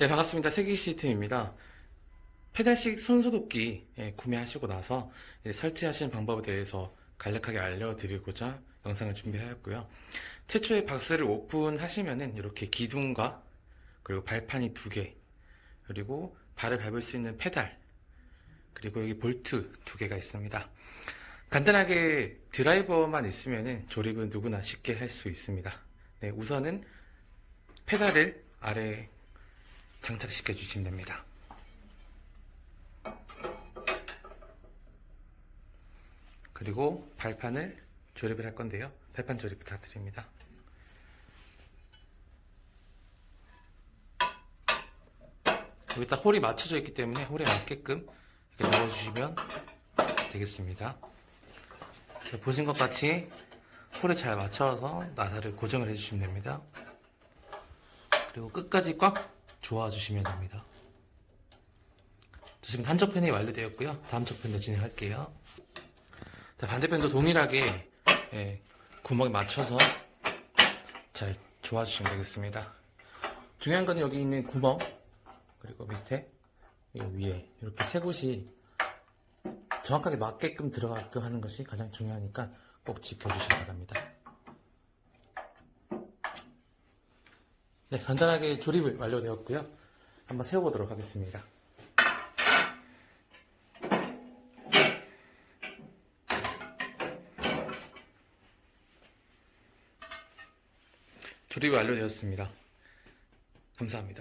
네, 반갑습니다. 세기 시스템입니다. 페달식 손소독기 예, 구매하시고 나서 이제 설치하시는 방법에 대해서 간략하게 알려드리고자 영상을 준비하였고요. 최초에 박스를 오픈하시면은 이렇게 기둥과 그리고 발판이 두 개, 그리고 발을 밟을 수 있는 페달, 그리고 여기 볼트 두 개가 있습니다. 간단하게 드라이버만 있으면은 조립은 누구나 쉽게 할 수 있습니다. 네, 우선은 페달을 아래 장착시켜 주시면 됩니다. 그리고 발판을 조립을 할 건데요. 발판 조립 부탁드립니다. 여기다 홀이 맞춰져 있기 때문에 홀에 맞게끔 이렇게 넣어주시면 되겠습니다. 자, 보신 것 같이 홀에 잘 맞춰서 나사를 고정을 해주시면 됩니다. 그리고 끝까지 꽉 조아주시면 됩니다. 자, 지금 한쪽 편이 완료되었고요. 다음 쪽 편도 진행할게요. 자, 반대편도 동일하게 예, 구멍에 맞춰서 잘 조아주시면 되겠습니다. 중요한 건 여기 있는 구멍 그리고 밑에 이 위에 이렇게 세 곳이 정확하게 맞게끔 들어가게끔 하는 것이 가장 중요하니까 꼭 지켜주시기 바랍니다. 네, 간단하게 조립을 완료되었고요. 한번 세워보도록 하겠습니다. 조립이 완료되었습니다. 감사합니다.